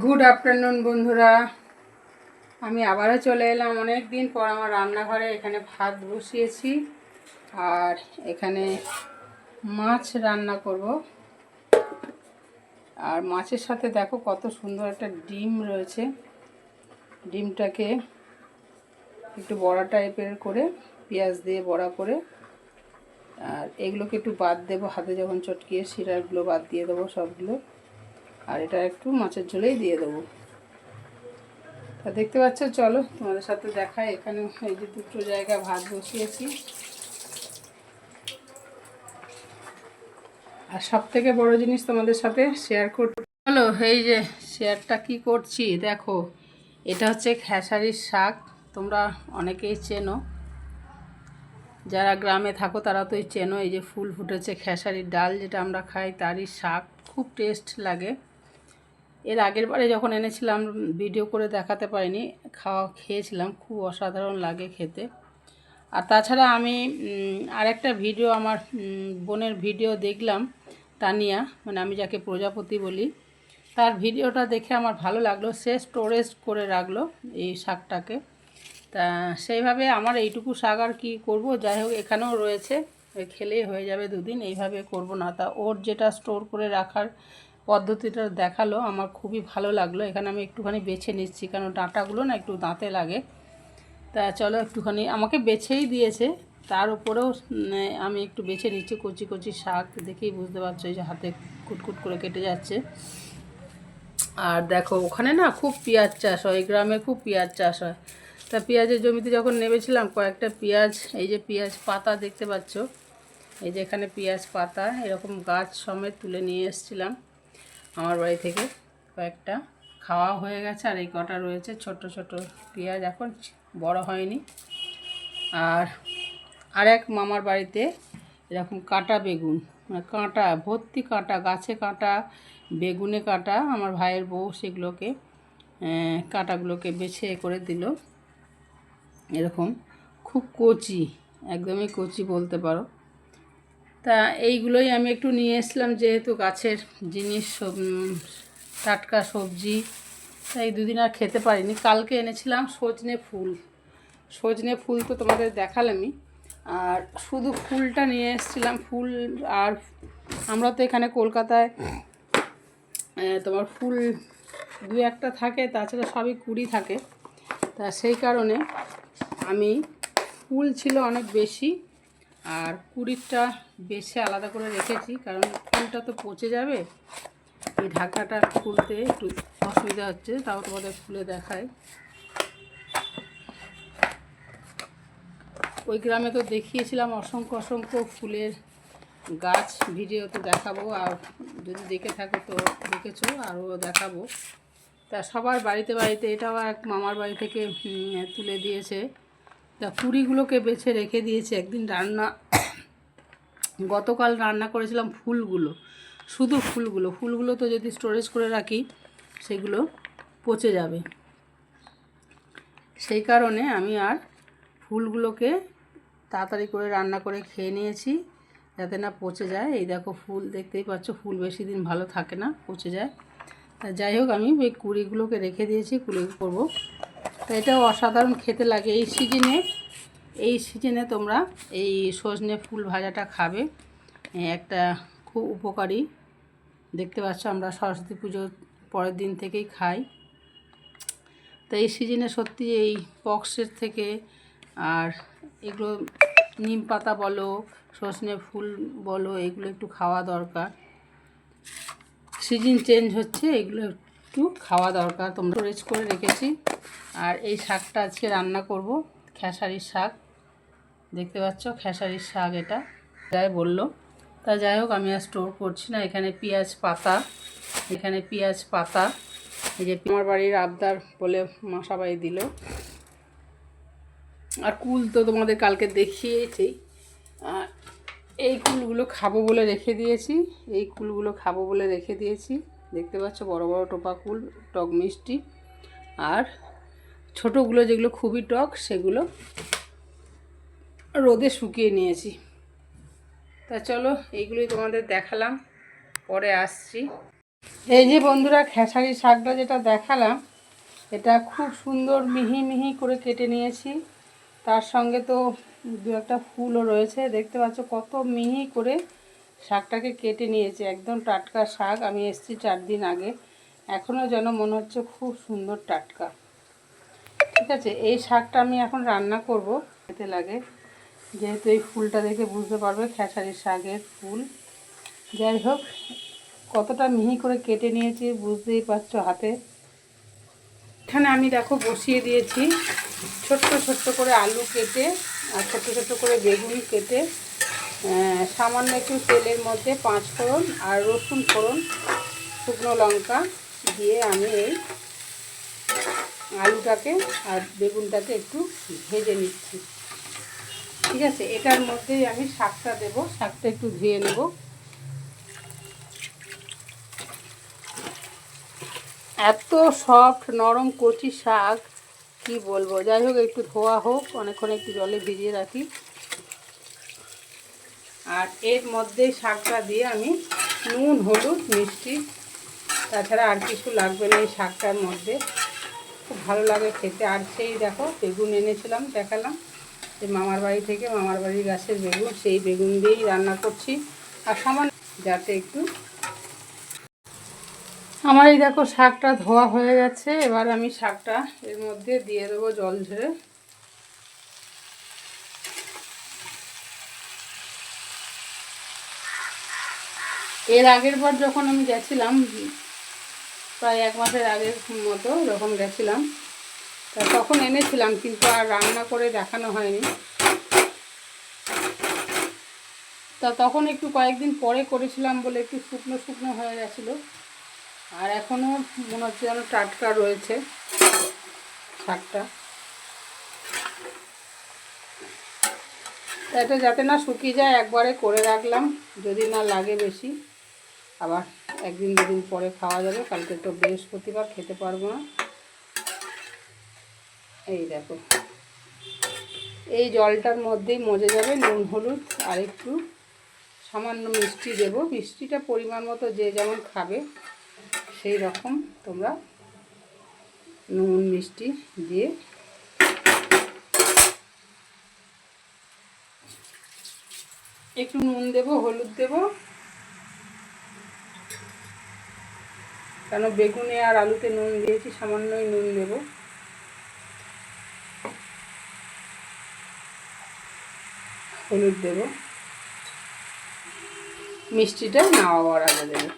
Good afternoon বন্ধুরা। আমি আবারও চলে এলাম। অনেক দিন পর আমার রান্নাঘরে এখানে ভাত বসিয়েছি আর এখানে মাছ রান্না করব। আর মাছের সাথে দেখো কত সুন্দর একটা ডিম রয়েছে। ডিমটাকে একটু বড়া টাইপের করে, পেঁয়াজ দিয়ে বড়া করে, আর এগুলোকে একটু বাদ দেবো। হাতে যখন চটকিয়ে শিরাগুলো বাদ দিয়ে দেবো সবগুলো। আর এটা একটু মাছের ঝোলেই দিয়ে দেবো। তা দেখতে পাচ্ছ, চলো তোমাদের সাথে দেখায় এখানে এই যে দুটো জায়গা ভাত বসিয়েছি। আর সব থেকে বড় জিনিস তোমাদের সাথে শেয়ার করতে হলো এই যে শেয়ারটা কি করছি, দেখো। এটা হচ্ছে খেসারির শাক। তোমরা অনেকেই চেনো। যারা গ্রামে থাকো, তারা তো চেনো এই যে ফুল ফুটেছে খেসারির ডাল যেটা আমরা খাই, তারই শাক। খুব টেস্ট লাগে। এর আগের বারে যখন এনেছিলাম, ভিডিও করে দেখাতে পারিনি, খাওয়া খেয়েছিলাম, খুব অসাধারণ লাগে খেতে। আর তাছাড়া আমি আরেকটা ভিডিও আমার বোনের ভিডিও দেখলাম, তানিয়া মানে আমি যাকে প্রজাপতি বলি, তার ভিডিওটা দেখে আমার ভালো লাগল, সে স্টোরেজ করে রাখল এই শাকটাকে। তা সেইভাবে আমার এইটুকু শাক আর কী করব, যাই হোক, এখানেও রয়েছে খেলেই হয়ে যাবে দুদিন, এইভাবে করব না। তা ওর যেটা স্টোর করে রাখার পদ্ধতিটা দেখাল, আমার খুবই ভালো লাগল। এখানে আমি একটুখানি বেছে নিচ্ছি কারণ ডাঁটাগুলো না একটু দাঁতে লাগে। তা চলো একটুখানি, আমাকে বেছেই দিয়েছে, তার উপরেও আমি একটু বেছে নিচ্ছি, কচি কচি শাক, দেখেই বুঝতে পারছ এই যে হাতে কুটকুট করে কেটে যাচ্ছে। আর দেখো, ওখানে না খুব পেঁয়াজ চাষ হয় গ্রামে খুব পেঁয়াজ চাষ হয়। তা পেঁয়াজের জমিতে যখন নেমেছিলাম, কয়েকটা পেঁয়াজ, এই যে পেঁয়াজ পাতা দেখতে পাচ্ছ, এই যে এখানে পেঁয়াজ পাতা, এরকম গাছ সমেত তুলে নিয়ে এসেছিলাম। আমার বাড়ি থেকে কয়েকটা খাওয়া হয়ে গেছে আর এই কটা রয়েছে ছোট ছোট পেঁয়াজ এখন বড় হয়নি। আর আরেক মামার বাড়িতে এরকম কাটা বেগুন মানে কাঁটা, ভর্তি কাঁটা, গাছে কাঁটা, বেগুনে কাঁটা আমার ভাইয়ের বউ সেগুলোকে কাঁটাগুলোকে বেছে করে দিল। এরকম খুব কচি, একদমই কচি বলতে পারো। তা এইগুলোই আমি একটু নিয়ে এসলাম যেহেতু গাছের জিনিস টাটকা সবজি। তাই দুদিন আর খেতে পারিনি। কালকে এনেছিলাম সজনে ফুল। সজনে ফুল তো তোমাদের দেখালামই। আর শুধু ফুলটা নিয়ে এসেছিলাম। ফুল আর আমরা তো এখানে কলকাতায় তোমার ফুল দু একটা থাকে, তাছাড়া সবই কুড়ি থাকে। তা সেই কারণে আমি, ফুল ছিল অনেক বেশি। আর কুড়িটা বেছে আলাদা করে রেখেছি, কারণ ফুলটা তো পচে যাবে। এই ঢাকাটা খুলতে একটু অসুবিধা হচ্ছে, তাও তোমাদের খুলে দেখায় ওই গ্রামে তো দেখিয়েছিলাম অসংখ্য অসংখ্য ফুলের গাছ ভিডিওতে দেখাবো, আর যদি দেখে থাকো তো দেখেছ, আরও দেখাবো। তা সবার বাড়িতে বাড়িতে, এটাও এক মামার বাড়ি থেকে তুলে দিয়েছে। তা কুড়িগুলোকে বেছে রেখে দিয়েছে। একদিন রান্না গতকাল রান্না করেছিলাম ফুলগুলো। শুধু ফুলগুলো। ফুলগুলো তো যদি স্টোরেজ করে রাখি, সেগুলো পচে যাবে। সেই কারণে আমি আর ফুলগুলোকে তাড়াতাড়ি করে রান্না করে খেয়ে নিয়েছি, যাতে না পচে যায়। এই দেখো ফুল, দেখতেই পাচ্ছ ফুল বেশি দিন ভালো থাকে না, পচে যায়। যাই হোক, আমি ওই কুড়িগুলোকে রেখে দিয়েছি, কুড়ি করব। তা এটাও অসাধারণ খেতে লাগে। এই সিজনে এই সিজনে তোমরা এই সজনে ফুল ভাজাটা খাবে। একটা খুব উপকারী। দেখতে পাচ্ছ আমরা সরস্বতী পুজোর পরের দিন থেকেই খাই। তো এই সিজনে সত্যি এই পক্সের থেকে আর এগুলো নিম পাতা বলো, সজনে ফুল বলো, এগুলো একটু খাওয়া দরকার। সিজন চেঞ্জ হচ্ছে, এগুলো একটু খাওয়া দরকার, তোমরা স্টোরেজ করে রেখেছি। আর এই শাকটা আজকে রান্না করব, খেসারির শাক। দেখতে পাচ্ছ খেসারির শাক এটা। যাই বলল। তা যাই হোক, আমি আর স্টোর করছি না। এখানে পেঁয়াজ পাতা, এখানে পেঁয়াজ পাতা। এই যে আমার বাড়ির আবদার বলে মশাবাই দিল। আর কুল তো তোমাদের কালকে দেখিয়েছি। এই কুলগুলো খাব বলে রেখে দিয়েছি। এই কুলগুলো খাব বলে রেখে দিয়েছি। দেখতে পাচ্ছ বড় বড় টোপা কুল টক মিষ্টি। আর ছোটোগুলো যেগুলো খুবই টক, সেগুলো রোদে শুকিয়ে নিয়েছি। তা চলো, এইগুলোই তোমাদের দেখালাম, পরে আসছি। এই যে বন্ধুরা, খেসারি শাকটা যেটা দেখালাম, এটা খুব সুন্দর মিহি মিহি করে কেটে নিয়েছি। তার সঙ্গে তো দু একটা ফুলও রয়েছে, দেখতে পাচ্ছ কত মিহি করে শাকটাকে কেটে নিয়েছি, একদম টাটকা শাক। আমি এসেছি চার দিন আগে। এখনও যেন মনে হচ্ছে খুব সুন্দর টাটকা। ঠিক আছে, এই শাকটা আমি এখন রান্না করব। খেতে লাগে। যেহেতু এই ফুলটা দেখে বুঝতে পারবে খেসারি শাকের ফুল। যাই হোক, কতটা মিহি করে কেটে নিয়েছি বুঝতেই পারছ হাতে। এখানে আমি দেখো বসিয়ে দিয়েছি ছোট্ট ছোট্ট করে আলু কেটে আর ছোট্ট ছোট্ট করে বেগুন কেটে। সামান্য একটু তেলের মধ্যে পাঁচ ফোড়ন আর রসুন ফোড়ন, শুকনো লঙ্কা দিয়ে আমি এই আলুটাকে আর বেগুনটাকে একটু ভেজে নিচ্ছি। ঠিক আছে, এটার মধ্যেই আমি শাকটা দেবো, শাকটা একটু ধুয়ে নেব। এত সফট নরম কচি শাক, কি বলব? যাই হোক, একটু ধোয়া হোক, অনেকক্ষণ একটু জলে ভিজিয়ে রাখি। আর এর মধ্যে শাকটা দিয়ে আমি নুন, হলুদ, মিষ্টি, তাছাড়া আর কিছু লাগবে না এই শাকটার মধ্যে। খুব ভালো লাগে খেতে। আর সেই দেখো, বেগুন এনেছিলাম, দেখালাম যে মামার বাড়ি থেকে, মামার বাড়ির গাছের বেগুন, সেই বেগুন দিয়েই রান্না করছি। আর সামান্য যাতে একটু আমার এই দেখো শাকটা ধোয়া হয়ে গেছে। এবার আমি শাকটা এর মধ্যে দিয়ে দেবো জল ঝরে। এর আগের বার যখন আমি গেছিলাম, প্রায় এক মাসের আগের মতো যখন গেছিলাম, তা তখন এনেছিলাম কিন্তু আর রান্না করে দেখানো হয়নি। তা তখন একটু কয়েকদিন পরে করেছিলাম বলে একটু শুকনো শুকনো হয়ে গেছিল। আর এখনও মনে হচ্ছে যেন টাটকা রয়েছে শাকটা। এটা যাতে না শুকিয়ে যায়, একবারে করে রাখলাম, যদি না লাগে বেশি। আবার একদিন দুদিন পরে খাওয়া যাবে। কালকে তো বৃহস্পতিবার, খেতে পারব না। এই দেখো। এই জলটার মধ্যেই মজে যাবে নুন, হলুদ আর একটু সামান্য মিষ্টি দেবো। মিষ্টিটা পরিমাণ মতো যে যেমন খাবে, সেই রকম তোমরা নুন, মিষ্টি দিয়ে একটু নুন দেব, হলুদ দেব। কেন? বেগুনে আর আলুতে নুন দিয়েছি, সামান্যই নুন দেব। হলুদ দেব। মিষ্টিটা নাওয়ার আগে দেবো।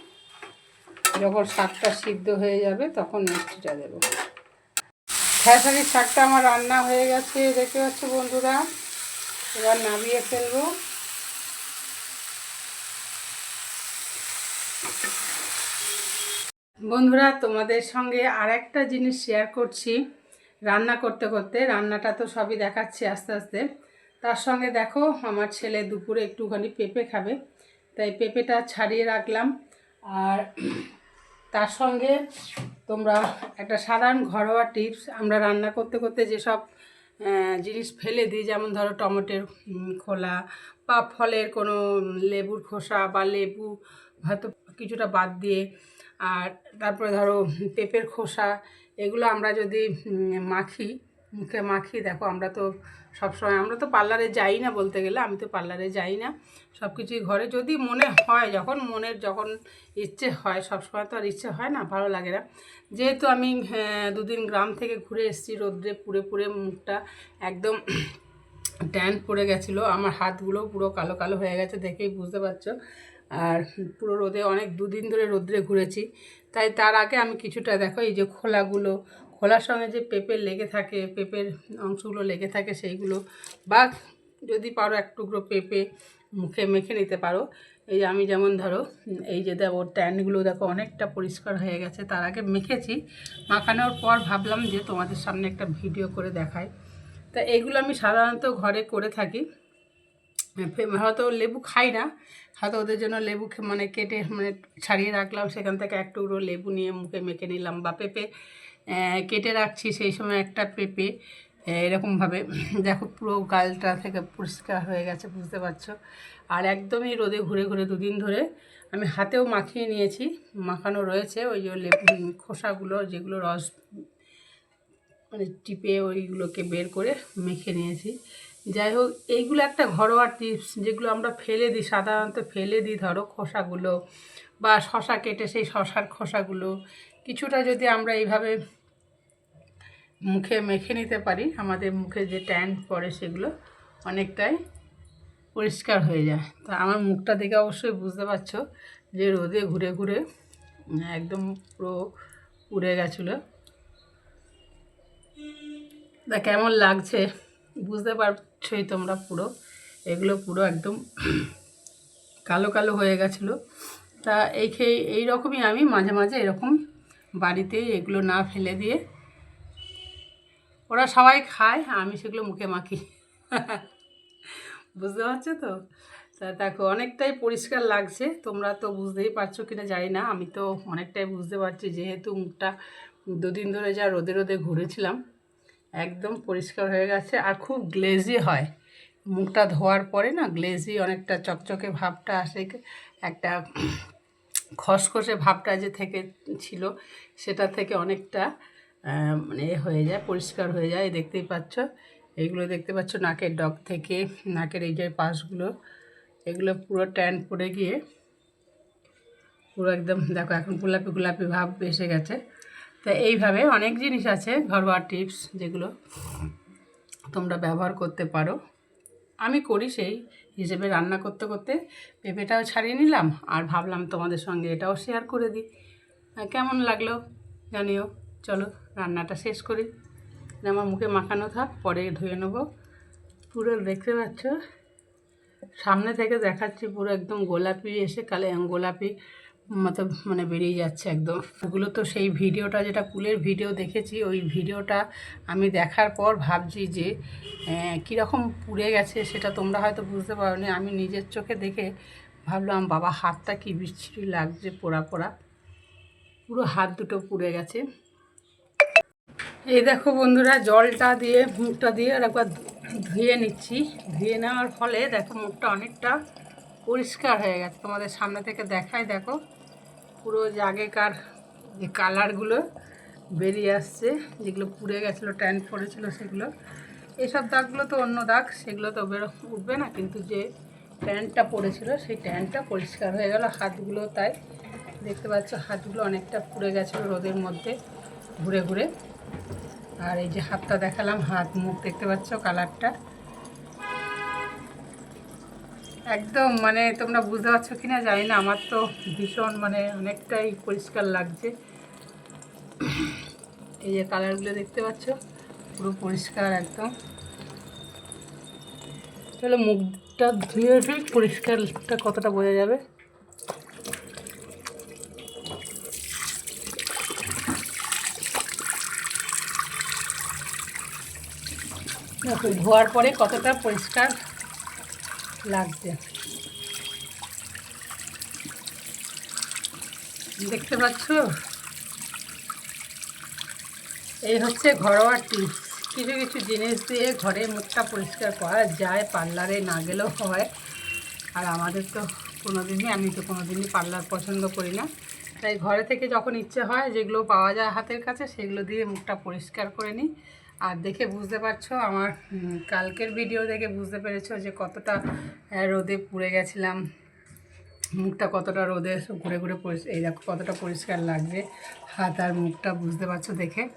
যখন শাকটা সিদ্ধ হয়ে যাবে, তখন মিষ্টিটা দেবো। খেসারির শাকটা আমার রান্না হয়ে গেছে, দেখতে পাচ্ছ বন্ধুরা? এবার নামিয়ে ফেলব। বন্ধুরা, তোমাদের সঙ্গে আর একটা জিনিস শেয়ার করছি। রান্না করতে করতে, রান্নাটা তো সবই দেখাচ্ছি আস্তে আস্তে। তার সঙ্গে দেখো, আমার ছেলে দুপুরে একটুখানি পেঁপে খাবে, তাই পেঁপেটা ছাড়িয়ে রাখলাম। আর তার সঙ্গে তোমরা একটা সাধারণ ঘরোয়া টিপস আমরা রান্না করতে করতে যেসব জিনিস ফেলে দিই, যেমন ধরো টমেটোর খোলা, বা ফলের কোনো লেবুর খোসা বা লেবু, হয়তো কিছুটা বাদ দিয়ে আর তারপরে ধরো পেঁপের খোসা এগুলো আমরা যদি মাখি মুখে মাখি দেখো আমরা তো সবসময় আমরা তো পার্লারে যাই না বলতে গেলে আমি তো পার্লারে যাই না সব কিছুই ঘরে। যদি মনে হয় যখন মনের যখন ইচ্ছে হয় সবসময় তো আর ইচ্ছে হয় না ভালো লাগে না। যেহেতু আমি হ্যাঁ, দুদিন গ্রাম থেকে ঘুরে এসেছি রোদ্রে পুড়ে পুড়ে মুখটা একদম ট্যান পড়ে গেছিল আমার হাতগুলো পুরো কালো কালো হয়ে গেছে দেখেই বুঝতে পারছ। আর পুরো রোদে অনেক দুদিন ধরে রোদ্রে ঘুরেছি। তাই তার আগে আমি কিছুটা দেখো, এই যে খোলাগুলো, খোলার সঙ্গে যে পেঁপের লেগে থাকে, পেঁপের অংশগুলো লেগে থাকে সেইগুলো, বা যদি পারো এক টুকরো পেঁপে মুখে মেখে নিতে পারো। এই আমি যেমন ধরো, এই যে দেখো ট্যানগুলো দেখো অনেকটা পরিষ্কার হয়ে গেছে। তার আগে মেখেছি, মাখানোর পর ভাবলাম যে তোমাদের সামনে একটা ভিডিও করে দেখায় তা এগুলো আমি সাধারণত ঘরে করে থাকি। হয়তো লেবু খাই না, হয়তো ওদের জন্য লেবু মানে কেটে মানে ছাড়িয়ে রাখলাম, সেখান থেকে এক টুকরো লেবু নিয়ে মুখে মেখে নিলাম বা পেঁপে কেটে রাখছি সেই সময় একটা পেঁপে এরকমভাবে। দেখো পুরো গালটা থেকে পরিষ্কার হয়ে গেছে, বুঝতে পারছ? আর একদমই রোদে ঘুরে ঘুরে দুদিন ধরে আমি হাতেও মাখিয়ে নিয়েছি, মাখানো রয়েছে ওই যে লেবু খোসাগুলো, যেগুলো রস মানে টিপে ওইগুলোকে বের করে মেখে নিয়েছি। যাই হোক, এইগুলো একটা ঘরোয়া টিপস যেগুলো আমরা ফেলে দিই, সাধারণত ফেলে দিই, ধরো খোসাগুলো বা শশা কেটে সেই শশার খোসাগুলো। কিছুটা যদি আমরা এইভাবে মুখে মেখে নিতে পারি, আমাদের মুখে যে ট্যান পড়ে সেগুলো অনেকটাই পরিষ্কার হয়ে যায়। তো আমার মুখটা দেখে অবশ্যই বুঝতে পারছ যে রোদে ঘুরে ঘুরে একদম পুরো উড়ে গেছিল। তা কেমন লাগছে। বুঝতে পারছোই তোমরা পুরো। এগুলো পুরো একদম কালো কালো হয়ে গেছিল। তা এই খেয়ে এইরকমই আমি মাঝে মাঝে এরকম বাড়িতে এগুলো না ফেলে দিয়ে ওরা সবাই খায়, আমি সেগুলো মুখে মাখি। বুঝতে পারছ তো? তা দেখো, অনেকটাই পরিষ্কার লাগছে। তোমরা তো বুঝতেই পারছ কিনা জানি না। আমি তো অনেকটাই বুঝতে পারছি, যেহেতু মুখটা দুদিন ধরে যা রোদে রোদে ঘুরেছিলাম। একদম পরিষ্কার হয়ে গেছে আর খুব গ্লেজি হয়। মুখটা ধোয়ার পরে না গ্লেজি অনেকটা চকচকে ভাবটা আসে। একটা খসখসে ভাবটা যে থেকে ছিল, সেটা থেকে অনেকটা মানে হয়ে যায়, পরিষ্কার হয়ে যায়। দেখতেই পাচ্ছ এইগুলো দেখতে পাচ্ছ নাকের ডগ থেকে, নাকের এই যে পাশগুলো, এগুলো পুরো ট্যান পড়ে গিয়ে, পুরো একদম দেখো, এখন গোলাপি গোলাপি ভাব এসে গেছে। তো এইভাবে অনেক জিনিস আছে, ঘরোয়া টিপস যেগুলো তোমরা ব্যবহার করতে পারো। আমি করি সেই হিসেবে রান্না করতে করতে পেঁপেটাও ছাড়িয়ে নিলাম আর ভাবলাম তোমাদের সঙ্গে এটাও শেয়ার করে দিই। কেমন লাগল জানিও। চলো রান্নাটা শেষ করি। আমার মুখে মাখানো থাক, পরে ধুয়ে নেব। পুরো দেখতে পাচ্ছ? সামনে থেকে দেখাচ্ছি পুরো একদম গোলাপি এসে কালে গোলাপি মতো মানে বেরিয়ে যাচ্ছে একদম। ওগুলো তো সেই ভিডিওটা যেটা কুলের ভিডিও দেখেছি, ওই ভিডিওটা আমি দেখার পর ভাবছি যে কীরকম পুড়ে গেছে সেটা তোমরা হয়তো বুঝতে পারোনি। আমি নিজের চোখে দেখে ভাবলাম, বাবা, হাতটা কি বিচ্ছিরি লাগছে পোড়া পোড়া। পুরো হাত দুটো পুড়ে গেছে। এই দেখো বন্ধুরা, জলটা দিয়ে, মুখটা দিয়ে আর একবার ধুয়ে নিচ্ছি। ধুয়ে নেওয়ার ফলে দেখো মুখটা অনেকটা পরিষ্কার হয়ে গেছে। তোমাদের সামনে থেকে দেখাই, দেখো, পুরো যে আগেকার যে কালারগুলো বেরিয়ে আসছে, যেগুলো পুড়ে গেছিল ট্যান পড়েছিল সেগুলো। এসব দাগগুলো তো অন্য দাগ, সেগুলো তো বেরো, উঠবে না। কিন্তু যে ট্যানটা পড়েছিল, সেই ট্যানটা পরিষ্কার হয়ে গেল। হাতগুলো তাই দেখতে পাচ্ছ, হাতগুলো অনেকটা পুড়ে গেছিল রোদের মধ্যে, ঘুরে ঘুরে। আর এই যে হাতটা দেখালাম হাত মুখ দেখতে পাচ্ছ কালারটা। একদম মানে তোমরা বুঝতে পারছ কি না জানি না, আমার তো ভীষণ মানে অনেকটাই পরিষ্কার লাগছে। এই যে কালারগুলো দেখতে পাচ্ছ, পুরো পরিষ্কার একদম। চলো মুখটা ধুয়ে ধুয়ে পরিষ্কারটা কতটা বোঝা যাবে? ধোয়ার পরে কতটা পরিষ্কার লাগছে দেখতে পাচ্ছ? এই হচ্ছে ঘরোয়া টিপস কিছু কিছু জিনিস দিয়ে ঘরে মুখটা পরিষ্কার করা যায়, পার্লারে না গেলেও হয়। আর আমাদের তো কোনো দিনই আমি তো কোনো দিনই পার্লার পছন্দ করি না। তাই ঘরে থেকে যখন ইচ্ছে হয়, যেগুলো পাওয়া যায় হাতের কাছে, সেগুলো দিয়ে মুখটা পরিষ্কার করে নিই। আর দেখে বুঝতে পারছ, আমার কালকের ভিডিও দেখে বুঝতে পেরেছ যে কতটা রোদে পুড়ে গেছিলাম। মুখটা কতটা রোদে ঘুরে ঘুরে এই দেখো কতটা পরিষ্কার লাগছে, হাত আর মুখটা বুঝতে পারছ দেখে।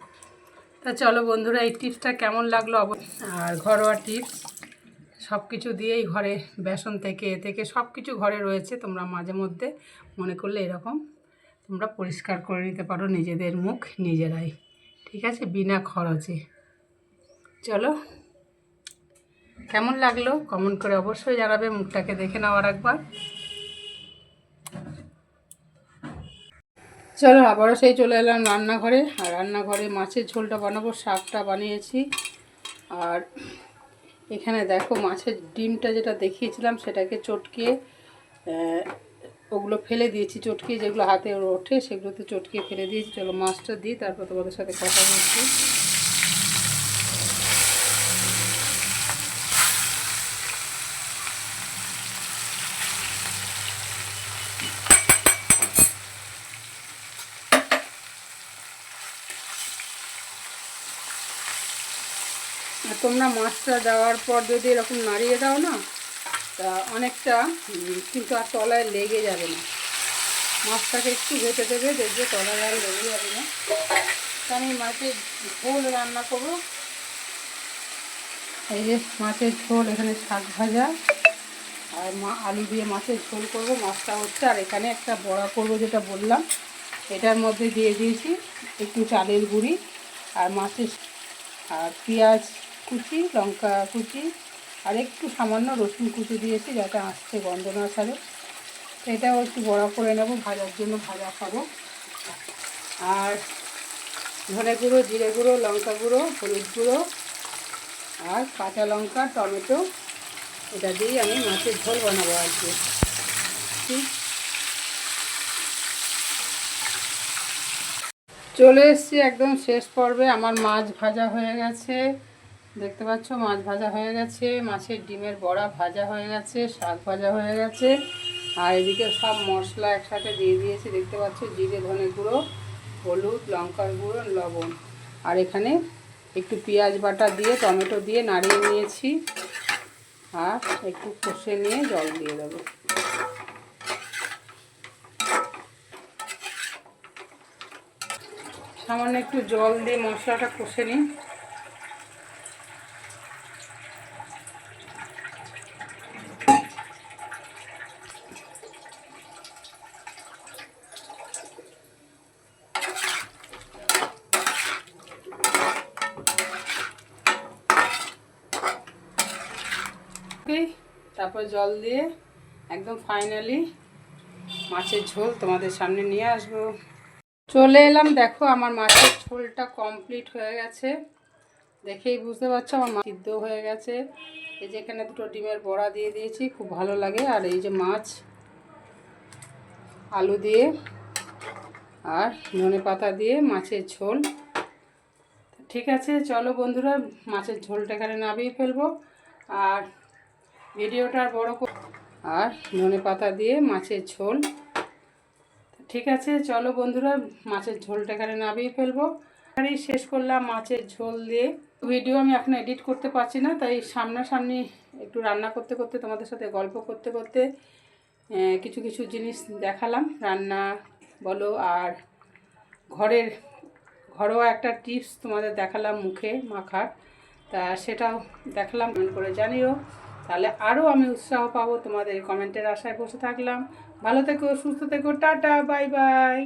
তা চলো বন্ধুরা, এই টিপসটা কেমন লাগল অব- আর ঘরোয়া টিপস সব কিছু দিয়েই ঘরে বেসন থেকে, এ থেকে সব কিছু ঘরে রয়েছে, তোমরা মাঝে মধ্যে মনে করলে এরকম, তোমরা পরিষ্কার করে নিতে পারো নিজেদের মুখ নিজেরাই, ঠিক আছে? বিনা খরচে। চলো। কেমন লাগল? কমেন্ট করে অবশ্যই জানাবে, মুখটাকে দেখে নেওয়ার একবার চলো, আবারও সেই চলে এলাম রান্নাঘরে। আর রান্নাঘরে মাছের ঝোলটা বানাবো, শাকটা বানিয়েছি। আর এখানে দেখো, মাছের ডিমটা যেটা দেখিয়েছিলাম, সেটাকে চটকিয়ে ওগুলো ফেলে দিয়েছি। চটকিয়ে যেগুলো হাতে ওঠে, সেগুলোতে চটকিয়ে ফেলে দিয়েছি। চলো, মাছটা দিই, তারপর তোমাদের সাথে কথা বলছি। তোমরা মাছটা দেওয়ার পর যদি এরকম নাড়িয়ে দাও না, তা অনেকটা কিন্তু আর তলায় লেগে যাবে না। মাছটাকে একটু ভেটে দেবে, দেখবে তলায় আর লেগে যাবে না। আমি মাছের ঝোল রান্না করব। এই যে মাছের ঝোল, এখানে শাক ভাজা। আর মা, আলু দিয়ে মাছের ঝোল করব। মাছটা হচ্ছে, আর এখানে একটা বড়া করব যেটা বললাম। এটার মধ্যে দিয়ে দিয়েছি একটু চালের গুঁড়ি আর মাছের, আর পেঁয়াজ কুচি, লঙ্কা কুচি আর একটু সামান্য রসুন কুচি দিয়েছি যাতে আসতে গন্ধ না ছাড়ে। এটাও একটু বড়া করে নেব, ভাজার জন্য ভাজা খাব। আর ধনে গুঁড়ো, জিরে গুঁড়ো, লঙ্কা গুঁড়ো, হলুদ গুঁড়ো আর কাঁচা লঙ্কা, টমেটো এটা দিয়েই আমি মাছের ঝোল বানাবো আর কি চলে এসছি একদম শেষ পর্বে। আমার মাছ ভাজা হয়ে গেছে। দেখতে পাচ্ছ, মাছ ভাজা হয়ে গেছে, মাছের ডিমের বড়া ভাজা হয়ে গেছে, শাক ভাজা হয়ে গেছে, আর এদিকে সব মশলা একসাথে দিয়ে দিয়েছি, দেখতে পাচ্ছ, জিরে ধনে গুঁড়ো, হলুদ, লঙ্কার গুঁড়ো, লবণ, আর এখানে একটু পেঁয়াজ বাটা দিয়ে, টমেটো দিয়ে নাড়িয়ে নিয়েছি, আর একটু কষে নিয়ে জল দিয়ে দেবো। সামান্য একটু জল দিয়ে মশলাটা কষে নিই। তারপর জল দিয়ে একদম ফাইনালি মাছের ঝোল তোমাদের সামনে নিয়ে আসব। চলে এলাম, দেখো আমার মাছের ঝোলটা কমপ্লিট হয়ে গেছে। দেখেই বুঝতে পারছ আমার মাছ সিদ্ধ হয়ে গেছে। এই যে এখানে দুটো ডিমের বড়া দিয়ে দিয়েছি, খুব ভালো লাগে। আর এই যে মাছ, আলু দিয়ে আর ধনে পাতা দিয়ে মাছের ঝোল। ঠিক আছে, চলো বন্ধুরা, মাছের ঝোলটা এখানে নামিয়ে ফেলব। আর ভিডিওটা বড় আর ধনে পাতা দিয়ে মাছের ঝোল। ঠিক আছে, চলো বন্ধুরা, মাছের ঝোলটা এখানে নামিয়ে ফেলব। এখানেই শেষ করলাম মাছের ঝোল দিয়ে। ভিডিও আমি এখন এডিট করতে পারছি না, তাই সামনাসামনি একটু রান্না করতে করতে, তোমাদের সাথে গল্প করতে করতে কিছু কিছু জিনিস দেখালাম। রান্না বলো আর ঘরের ঘরোয়া একটা টিপস তোমাদের দেখালাম মুখে মাখার। তা সেটাও দেখালাম, কমেন্ট করে জানিও। তাহলে আরও আমি উৎসাহ পাবো তোমাদের কমেন্টের আশায় বসে থাকলাম। ভালো থেকো, সুস্থ থেকো, টাটা, বাই বাই।